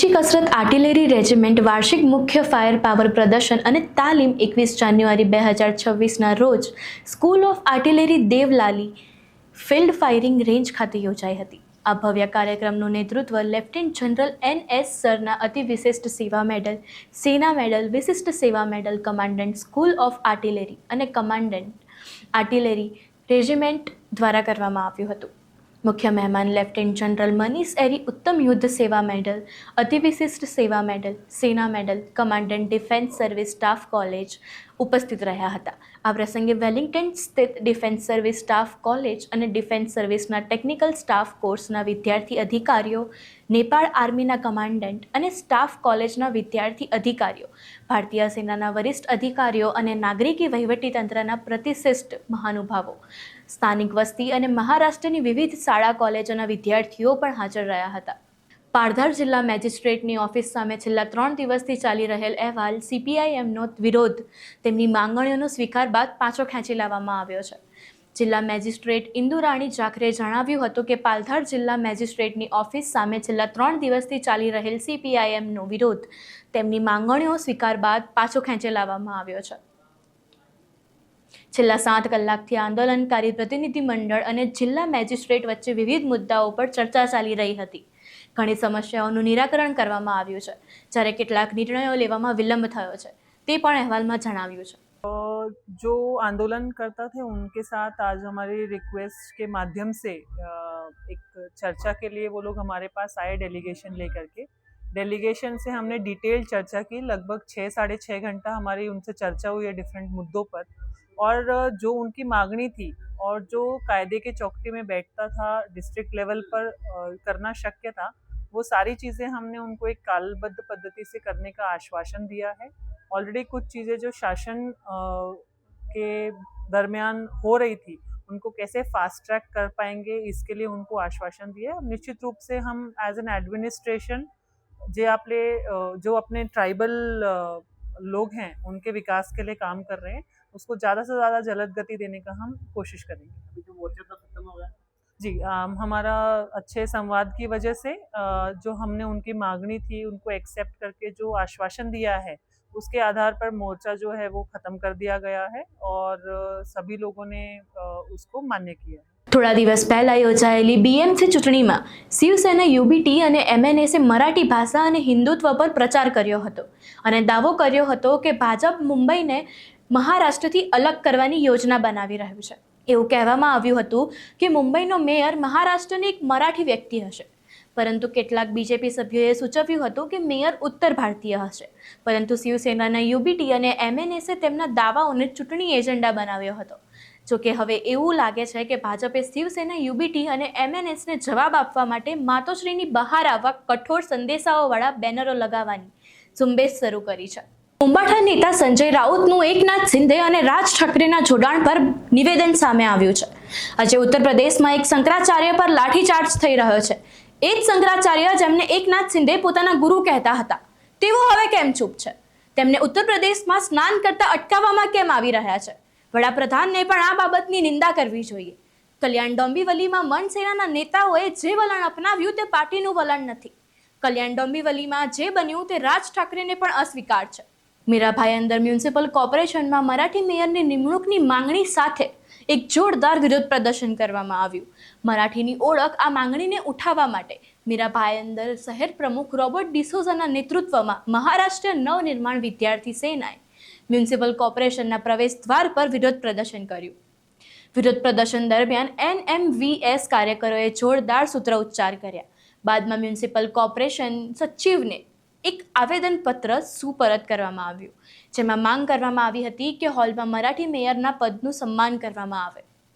ઓછી કસરત artillery regiment, વાર્ષિક મુખ્ય ફાયર પાવર પ્રદર્શન અને તાલીમ એકવીસ જાન્યુઆરી બે હજાર છવ્વીસના રોજ school of artillery Devlali field firing range ખાતે યોજાઈ હતી. આ ભવ્ય કાર્યક્રમનું નેતૃત્વ lieutenant general N S Sarna Ati Vishisht Seva medal, સેના મેડલ, વિશિષ્ટ સેવા medal commandant school of artillery અને કમાન્ડન્ટ આર્ટિલરી રેજિમેન્ટ દ્વારા કરવામાં આવ્યું હતું. મુખ્ય મહેમાન, લેફ્ટનન્ટ જનરલ મનીષ એરી ઉત્તમ યુદ્ધ સેવા મેડલ અતિ વિશિષ્ટ સેવા મેડલ, સેના medal, commandant defence service staff college ઉપસ્થિત રહ્યા હતા. આ પ્રસંગે વેલિંગ્ટન સ્થિત ડિફેન્સ સર્વિસ સ્ટાફ કોલેજ અને ડિફેન્સ સર્વિસના ટેકનિકલ સ્ટાફ કોર્સના વિદ્યાર્થી અધિકારીઓ, નેપાળ આર્મીના કમાન્ડન્ટ અને સ્ટાફ કોલેજના વિદ્યાર્થી અધિકારીઓ, ભારતીય સેનાના વરિષ્ઠ અધિકારીઓ અને નાગરિકી વહીવટીતંત્રના પ્રતિશિષ્ટ મહાનુભાવો. સ્થાનિક વસ્તી અને મહારાષ્ટ્રની વિવિધ શાળા કોલેજોના વિદ્યાર્થીઓ પણ હાજર રહ્યા હતા. પારધાર જિલ્લા મેજિસ્ટ્રેટની ઓફિસ સામે છેલ્લા ત્રણ દિવસથી ચાલી રહેલ અહેવાલ સીપીઆઈએમનો વિરોધ તેમની માંગણીઓનો સ્વીકાર બાદ પાછો ખેંચી લાવવામાં આવ્યો છે. જિલ્લા મેજિસ્ટ્રેટ ઇન્દુરાણી જાખરે જણાવ્યું હતું કે પાલધાર જિલ્લા મેજિસ્ટ્રેટની ઓફિસ સામે છેલ્લા ત્રણ દિવસથી ચાલી રહેલ સીપીઆઈએમનો વિરોધ તેમની માંગણીઓ સ્વીકાર બાદ પાછો ખેંચી લાવવામાં આવ્યો છે. છેલ્લા સાત કલાકથી આંદોલનકારી પ્રતિનિધિ મંડળ અને જિલ્લા મેજિસ્ટ્રેટ વચ્ચે વિવિધ મુદ્દાઓ પર ચર્ચા ચાલી રહી હતી ઘણી સમસ્યાઓનું નિરાકરણ કરવામાં આવ્યું છે જ્યારે કેટલાક નિર્ણયો લેવામાં વિલંબ થયો છે તે પણ અહેવાલમાં જણાવ્યું છે अ, जो आंदोलन करता थे उनके साथ आज हमारी रिक्वेस्ट के माध्यम से अ, एक चर्चा के लिए वो लोग हमारे पास आए डेलीगेशन लेकर के डेलीगेशन से हमने डिटेल चर्चा की लगभग छः साढ़े छः घंटा हमारी उनसे चर्चा हुई है डिफरेंट मुद्दों पर और जो उनकी मांगनी थी और जो कायदे के चौकटी में बैठता था डिस्ट्रिक्ट लेवल पर करना शक्य था वो सारी चीज़ें हमने उनको एक कालबद्ध पद्धति से करने का आश्वासन दिया है। ऑलरेडी कुछ चीज़ें जो शासन के दरमियान हो रही थी उनको कैसे फास्ट ट्रैक कर पाएँगे इसके लिए उनको आश्वासन दिया है। निश्चित रूप से हम एज एन एडमिनिस्ट्रेशन जे आपले अ, जो अपने ट्राइबल लोग हैं उनके विकास के लिए काम कर रहे हैं उसको ज़्यादा से ज़्यादा जलद गति देने का हम कोशिश करेंगे। अभी जो मोर्चा था खत्म हो गया। जी अम, हमारा अच्छे संवाद की वजह से अ, जो हमने उनकी मांगनी थी उनको एक्सेप्ट करके जो आश्वासन दिया है उसके आधार पर मोर्चा जो है वो ख़त्म कर दिया गया है और सभी लोगों ने उसको मान्य किया है। થોડા દિવસ પહેલા યોજાયેલી બીએમસી ચૂંટણીમાં શિવસેના યુબીટી અને એમએનએસે મરાઠી ભાષા અને હિન્દુત્વ પર પ્રચાર કર્યો હતો અને દાવો કર્યો હતો કે ભાજપ મુંબઈને મહારાષ્ટ્રથી અલગ કરવાની યોજના બનાવી રહ્યું છે. એવું કહેવામાં આવ્યું હતું કે મુંબઈનો મેયર મહારાષ્ટ્રની એક મરાઠી વ્યક્તિ હશે. પરંતુ કેટલાક બીજેપી સભ્યોએ સૂચવ્યું હતું કે મેયર ઉત્તર ભારતીય હશે. પરંતુ શિવસેનાના યુબીટી અને એમએનએસે તેમના દાવાઓને ચૂંટણી એજન્ડા બનાવ્યો હતો. જોકે હવે એવું લાગે છે કે ભાજપે શિવસેના, યુબીટી અને એમએનએસને જવાબ આપવા માટે માતોશ્રીની બહાર આવવા કઠોર સંદેશાઓવાળા બેનરો લગાવવાની ઝુંબેશ શરૂ કરી છે. ઉંબાઠા નેતા સંજય રાઉતનું એકનાથ શિંદે અને રાજ ઠાકરેના જોડાણ પર નિવેદન સામે આવ્યું છે. આજે ઉત્તર પ્રદેશમાં એક શંકરાચાર્ય પર લાઠીચાર્જ થઈ રહ્યો છે. એ જ શંકરાચાર્ય જેમને એકનાથ શિંદે પોતાના ગુરુ કહેતા હતા. તેઓ હવે કેમ ચૂપ છે? તેમને ઉત્તર પ્રદેશમાં સ્નાન કરતા અટકાવવામાં કેમ આવી રહ્યા છે? વડાપ્રધાનને પણ આ બાબતની નિંદા કરવી જોઈએ. કલ્યાણ ડોંબીવલીમાં મનસેનાના નેતાઓએ જે વલણ અપનાવ્યું તે પાર્ટીનું વલણ નથી. કલ્યાણ ડોંબીવલીમાં જે બન્યું તે રાજ ઠાકરેને પણ અસ્વીકાર છે. મીરાભાઈ અંદર મ્યુનિસિપલ કોર્પોરેશનમાં મરાઠી મેયરની નિમણૂકની માંગણી સાથે એક જોરદાર વિરોધ પ્રદર્શન કરવામાં આવ્યું. મરાઠીની ઓળખ આ માંગણીને ઉઠાવવા માટે મીરાભાઈ અંદર શહેર પ્રમુખ રોબર્ટ ડિસોઝાના નેતૃત્વમાં મહારાષ્ટ્ર નવનિર્માણ વિદ્યાર્થી સેનાએ મ્યુનિસિપલ કોર્પોરેશનના પ્રવેશ દ્વાર પર વિરોધ પ્રદર્શન કર્યું. વિરોધ પ્રદર્શન દરમિયાન એનએમવીએસ કાર્યકરોએ જોરદાર સૂત્ર ઉચ્ચાર કર્યા. બાદમાં મ્યુનિસિપલ કોર્પોરેશન સચિવને એક આવેદનપત્ર સુપરત કરવામાં આવ્યું, જેમાં માંગ કરવામાં આવી હતી કે હોલમાં મરાઠી મેયરના પદનું સન્માન કરવામાં આવે.